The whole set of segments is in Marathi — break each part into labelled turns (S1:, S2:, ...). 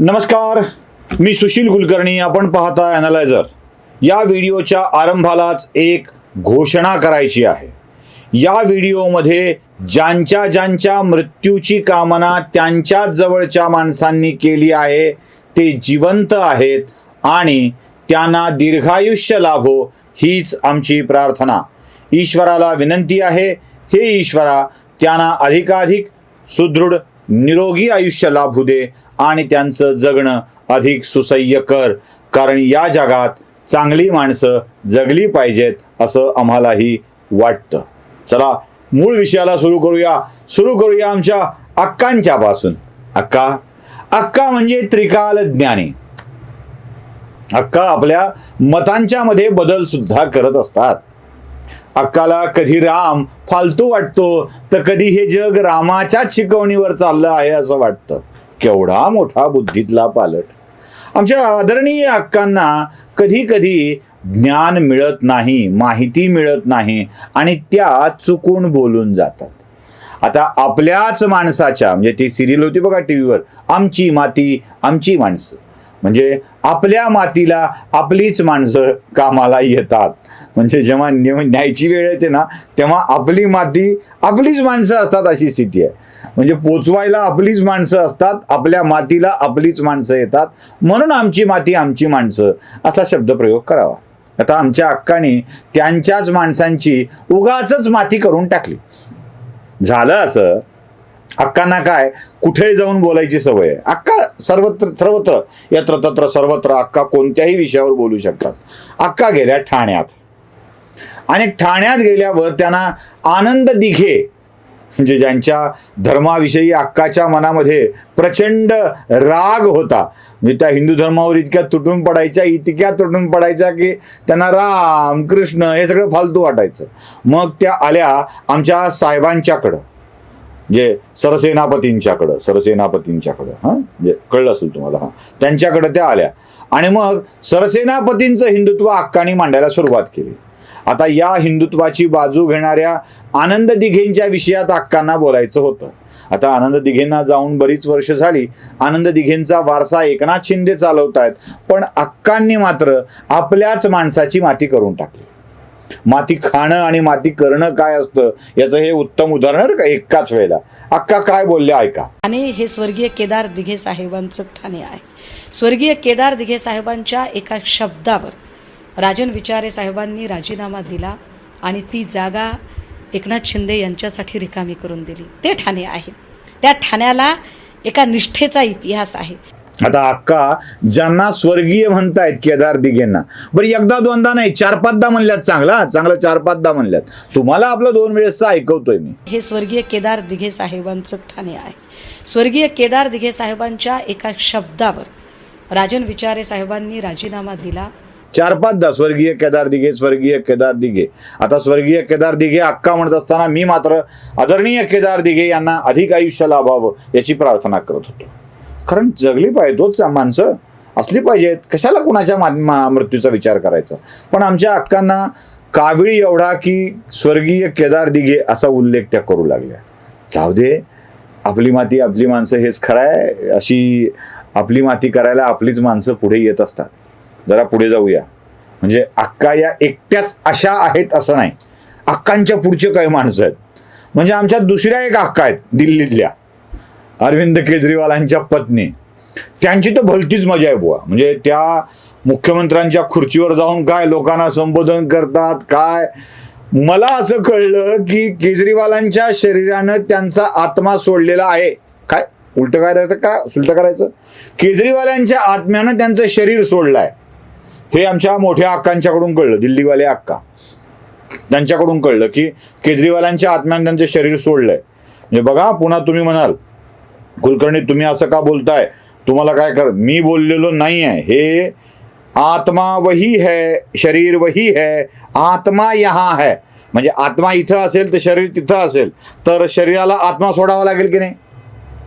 S1: नमस्कार मी सुशील कुलकर्णी आपण पाहता अनालायझर या व्हिडिओच्या आरंभालाच एक घोषणा करायची आहे. या व्हिडिओमध्ये ज्यांच्या ज्यांच्या मृत्यूची कामना त्यांच्याच जवळच्या माणसांनी केली आहे ते जिवंत आहेत आणि त्यांना दीर्घायुष्य लाभो हीच आमची प्रार्थना. ईश्वराला विनंती आहे हे ईश्वरा त्यांना अधिकाधिक सुदृढ निरोगी आयुष्य लाभू दे आणि त्यांचं जगणं अधिक सुसह्य कर. कारण या जगात चांगली माणसं जगली पाहिजेत असं आम्हालाही वाटतं. चला मूळ विषयाला सुरू करूया. सुरू करूया आमच्या अक्कांच्या पासून अक्का अक्का म्हणजे त्रिकाल ज्ञानी. अक्का आपल्या मतांच्या मध्ये बदल सुद्धा करत असतात. अक्काला कधी राम फालतू वाटतो तर कधी हे जग रामाच्याच शिकवणीवर चाललं आहे असं वाटतं. केवढा मोठा बुद्धीतला पालट. आमच्या आदरणीय अक्कांना कधी कधी ज्ञान मिळत नाही माहिती मिळत नाही आणि त्या चुकून बोलून जातात. आता आपल्याच माणसाच्या म्हणजे ती सिरियल होती बघा टी व्हीवर आमची माती आमची माणसं. म्हणजे आपल्या मातीला आपलीच माणसं कामाला येतात. म्हणजे जेव्हा न्या- न्यायची वेळ येते ना तेव्हा आपली माती आपलीच माणसं असतात अशी स्थिती आहे. म्हणजे पोचवायला आपलीच माणसं असतात आपल्या मातीला आपलीच माणसं येतात. म्हणून आमची माती आमची माणसं असा शब्दप्रयोग करावा. आता आमच्या अक्काने त्यांच्याच माणसांची उगाच माती करून टाकली. झालं असं. अक्कांना काय? कुठे जाऊन बोलायची सवय आहे? अक्का सर्वत्र सर्वत्र यत्र तत्र सर्वत्र अक्का कोणत्याही विषयावर बोलू शकतात. अक्का गेल्या ठाण्यात. आणि ठाण्यात गेल्यावर त्यांना आनंद दिघे म्हणजे ज्यांच्या धर्माविषयी अक्काच्या मनामध्ये प्रचंड राग होता. म्हणजे त्या हिंदू धर्मावर इतक्या तुटून पडायच्या इतक्या तुटून पडायच्या की त्यांना राम कृष्ण हे सगळं फालतू वाटायचं. मग त्या आल्या आमच्या साहेबांच्याकडं. जे सरसेनापतींच्याकडं सरसेनापतींच्याकडं हां? म्हणजे कळलं असेल तुम्हाला हां. त्यांच्याकडं त्या आल्या. आणि मग सरसेनापतींचं हिंदुत्व अक्कानी मांडायला सुरुवात केली. आता या हिंदुत्वाची बाजू घेणाऱ्या आनंद दिघेंच्या विषयात अक्कांना बोलायचं होतं. आता आनंद दिघेंना जाऊन बरीच वर्ष झाली आनंद दिघेंचा वारसा एकनाथ शिंदे चालवत आहेत पण अक्कांनी मात्र आपल्याच माणसाची माती करून टाकली. माती खाणं आणि माती करणं काय असतं याचं हे उत्तम उदाहरण का? एकाच वेळेला. अक्का काय बोलले ऐका.
S2: आणि हे स्वर्गीय केदार दिघे साहेबांचं ठाणे आहे. स्वर्गीय केदार दिघे साहेबांच्या एका शब्दावर राजन विचारे साहेबांनी राजीनामा दिला आणि ती जागा एकनाथ शिंदे यांच्यासाठी रिकामी करून दिली. ते ठाणे आहे. त्या ठाण्याला एका निष्ठेचा इतिहास आहे.
S1: आता अक्का ज्यांना स्वर्गीय म्हणतायत केदार दिघेंना बरं एकदा दोनदा नाही चार पाचदा म्हणल्यात चांगला चांगलं चार पाचदा म्हणल्यात. तुम्हाला आपलं दोन वेळेस ऐकवतोय मी.
S2: हे स्वर्गीय केदार दिघे साहेबांचं ठाणे आहे. स्वर्गीय केदार दिघे साहेबांच्या एका शब्दावर राजन विचारे साहेबांनी राजीनामा दिला
S1: चार पाचदा स्वर्गीय केदार दिघे स्वर्गीय केदार दिघे. आता स्वर्गीय केदार दिघे अक्का म्हणत असताना मी मात्र आदरणीय केदार दिघे यांना अधिक आयुष्य लाभावं याची प्रार्थना करत होतो. कारण जगली पाहिजे तोच माणसं असली पाहिजेत. कशाला कुणाच्या मा- मा- मृत्यूचा विचार करायचा? पण आमच्या अक्कांना काविळी एवढा की स्वर्गीय केदार दिघे असा उल्लेख त्या करू लागल्या. जाऊ दे आपली माती आपली माणसं हेच खरं आहे. अशी आपली माती करायला आपलीच माणसं पुढे येत असतात. जरा पुढे जाऊया. म्हणजे अक्का या एकट्याच अशा आहेत असं नाही. अक्कांच्या पुढचे काही माणसं आहेत. म्हणजे आमच्या दुसऱ्या एक अक्का आहेत दिल्लीतल्या. अरविंद केजरीवालांच्या पत्नी. त्यांची तर भलतीच मजा आहे बुवा. म्हणजे त्या मुख्यमंत्र्यांच्या खुर्चीवर जाऊन काय लोकांना संबोधन करतात काय? मला असं कळलं की केजरीवालांच्या शरीरानं त्यांचा आत्मा सोडलेला आहे. काय? उलट करायचं का? उलट करायचं? केजरीवालांच्या आत्म्यानं त्यांचं शरीर सोडलं आहे हे आमच्या मोठ्या अक्कांच्याकडून कळलं दिल्लीवाले अक्का. त्यांच्याकडून कळलं की केजरीवालांच्या आत्म्यानं त्यांचं शरीर सोडलंय. म्हणजे बघा पुन्हा तुम्ही म्हणाल कुलकर्णी तुम्ही असं का बोलताय? तुम्हाला काय कर मी बोललेलो नाही आहे हे आत्मा वही है शरीर वही है आत्मा यहाँ है. म्हणजे आत्मा इथं असेल तर शरीर तिथं असेल. तर शरीराला आत्मा सोडावा लागेल की नाही?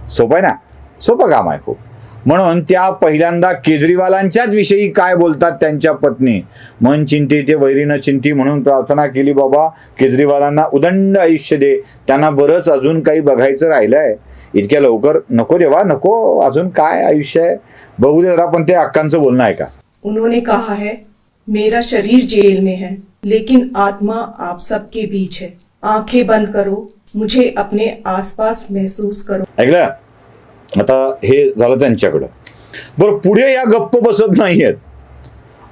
S1: सोपं आहे ना? सोपं काम आहे खूप. म्हणून त्या पहिल्यांदा केजरीवालांच्याच विषयी काय बोलतात त्यांच्या पत्नी? मन चिंते ते वैरीनं चिंती म्हणून प्रार्थना केली बाबा केजरीवालांना उदंड आयुष्य दे. त्यांना बरंच अजून काही बघायचं राहिलंय. इतक्या लवकर नको देवा नको. अजून काय आयुष्य आहे? बघू दे जरा पण ते अक्कांचं बोलणं आहे का
S3: उन्होंने कहा है मेरा शरीर जेल में है लेकिन आत्मा आप सबके बीच है. आंखें बंद करो मुझे अपने आसपास महसूस करो.
S1: ऐकलं? आता हे झालं त्यांच्याकडं. बरं पुढे या गप्प बसत नाही आहेत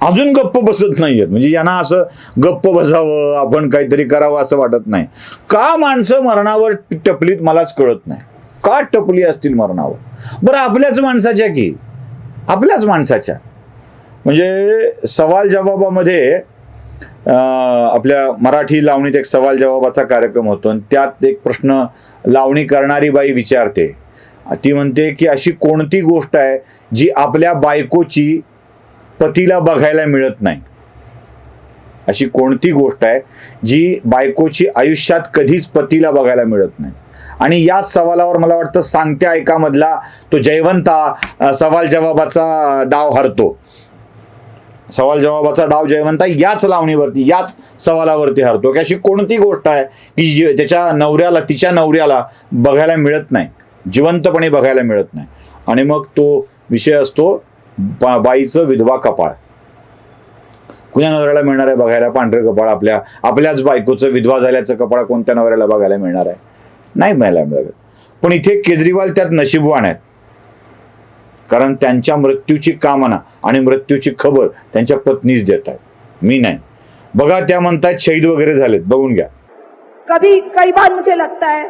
S1: अजून गप्प बसत नाही आहेत म्हणजे यांना असं गप्प बसावं आपण काहीतरी करावं असं वाटत नाही. का माणसं मरणावर टपलीत मलाच कळत नाही. का टपली असतील मरणावर? बरं आपल्याच माणसाच्या की? आपल्याच माणसाच्या. म्हणजे सवाल जवाबामध्ये आपल्या मराठी लावणीत एक सवाल जवाबाचा कार्यक्रम होतो आणि त्यात एक प्रश्न लावणी करणारी बाई विचारते. ती म्हणते की अशी कोणती गोष्ट आहे जी आपल्या बायकोची पतीला बघायला मिळत नाही? अशी कोणती गोष्ट आहे जी बायकोची आयुष्यात कधीच पतीला बघायला मिळत नाही? आणि या सवालावर मला वाटतं सांगते ऐकामधला तो जयवंता सवाल जवाबाचा डाव हरतो. सवाल जवाबाचा डाव जयवंता याच लावणीवरती याच सवालावरती हरतो की अशी कोणती गोष्ट आहे की जी त्याच्या नवऱ्याला तिच्या नवऱ्याला बघायला मिळत नाही? जिवंतपणे बघायला मिळत नाही. आणि मग तो विषय असतो बाईचं विधवा कपाळ. कुण्या नवऱ्याला मिळणार आहे बघायला? पांढरं कपाळ आपल्या आपल्याच बायकोचं विधवा झाल्याचं कपाळ कोणत्या नवऱ्याला बघायला मिळणार आहे? नाही मिळायला मिळत. पण इथे केजरीवाल त्यात नशीबवान आहेत. कारण त्यांच्या मृत्यूची कामना आणि मृत्यूची खबर त्यांच्या पत्नीच देत आहेत. मी नाही. बघा त्या म्हणतात शहीद वगैरे झालेत. बघून घ्या.
S4: कभी कई बार मुझे लगता है?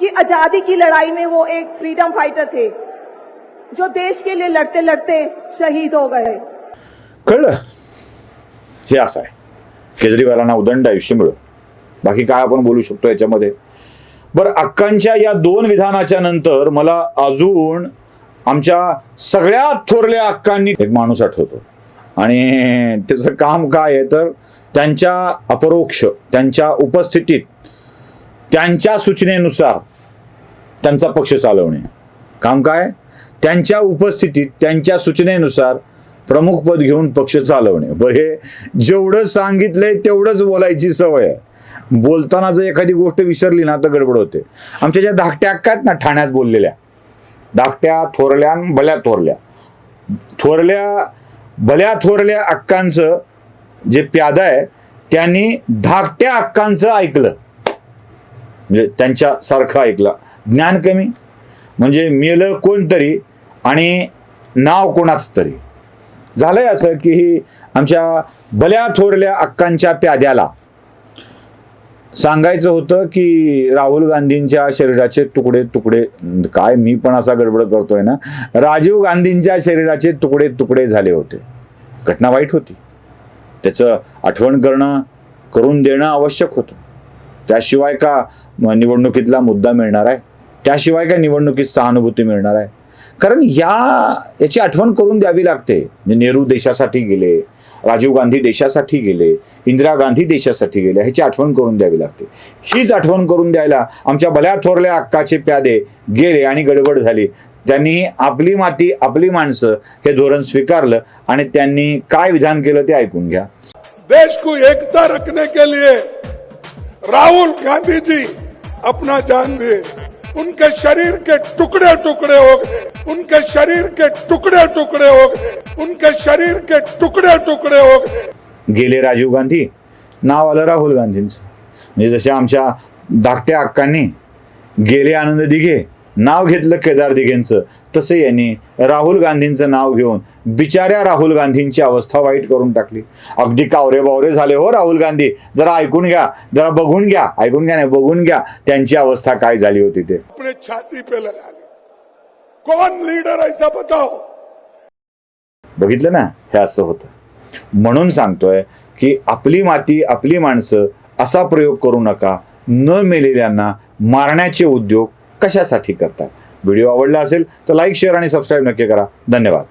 S4: कि आजादी की लड़ाई में वो एक फ्रीडम फाइटर थे जो देश के लिए लड़ते लड़ते शहीद हो गए।
S1: कळलं? हे असं आहे. केजरीवालांना उदंड आयुष्य मिळो बाकी काय आपण बोलू शकतो याच्यामध्ये? बरं अक्कांच्या या दोन विधानाच्या नंतर मला अजून आमच्या सगळ्यात थोरल्या अक्कांनी एक माणूस आठवतो. आणि त्याचं काम काय आहे तर त्यांच्या अपरोक्ष त्यांच्या उपस्थितीत त्यांच्या सूचनेनुसार त्यांचा पक्ष चालवणे. काम काय? त्यांच्या उपस्थितीत त्यांच्या सूचनेनुसार प्रमुख पद घेऊन पक्ष चालवणे. बरं हे जेवढं सांगितलंय तेवढंच बोलायची सवय आहे. बोलताना जर एखादी गोष्ट विसरली ना तर गडबड होते. आमच्या ज्या धाकट्या अक्का आहेत ना ठाण्यात बोललेल्या. धाकट्या थोरल्या भल्या थोरल्या. थोरल्या भल्या थोरल्या अक्कांचं जे प्यादा आहे त्यांनी धाकट्या अक्कांचं ऐकलं. म्हणजे त्यांच्यासारखं ऐकला. ज्ञान कमी. म्हणजे मेलं कोणतरी आणि नाव कोणाच तरी. झालंय असं की ही आमच्या भल्या थोरल्या अक्कांच्या प्याद्याला सांगायचं होतं की राहुल गांधींच्या शरीराचे तुकडे तुकडे काय मी पण असा गडबड करतोय ना? राजीव गांधींच्या शरीराचे तुकडे तुकडे झाले होते. घटना वाईट होती. त्याचं आठवण करणं करून देणं आवश्यक होतं. त्याशिवाय का निवडणुकीतला मुद्दा मिळणार आहे. त्याशिवाय काय निवडणुकीत सहानुभूती मिळणार आहे. कारण या याची आठवण करून द्यावी लागते. म्हणजे नेहरू देशासाठी गेले राजीव गांधी देशासाठी गेले इंदिरा गांधी देशासाठी गेले ह्याची आठवण करून द्यावी लागते. हीच आठवण करून द्यायला आमच्या भल्या थोरल्या अक्काचे प्यादे गेले आणि गडबड झाली. त्यांनी आपली माती आपली माणसं हे धोरण स्वीकारलं आणि त्यांनी काय विधान केलं ते ऐकून घ्या.
S5: देश को एकता रखने के लिए राहुल गांधी जी अपना जान दिए उनके शरीर के टुकड़े टुकड़े हो गए। उनके शरीर के टुकड़े टुकड़े हो गए। उनके शरीर के टुकड़े टुकड़े हो गए।
S1: गेले राजीव गांधी नाव आलं राहुल गांधींचं. म्हणजे जसे आमच्या धाकट्या अक्कांनी गेले आनंद दिघे नाव घेतलं केदार दिघेंचं. तसं यांनी राहुल गांधींचं नाव घेऊन बिचाऱ्या राहुल गांधींची अवस्था वाईट करून टाकली. अगदी कावरे बावरे झाले हो राहुल गांधी. जरा ऐकून घ्या जरा बघून घ्या. ऐकून घ्या नाही बघून घ्या त्यांची अवस्था काय झाली होती ते.
S5: अपने छाती पे लगा ले. कौन लीडर ऐसा बताओ.
S1: बघितलं ना? हे असं होतं. म्हणून सांगतोय की आपली माती आपली माणसं असा प्रयोग करू नका. न मेलेल्यांना मारण्याचे उद्योग कशासाठी करतात व्हिडिओ आवडला असेल तर लाईक शेअर आणि सबस्क्राईब नक्की करा. धन्यवाद.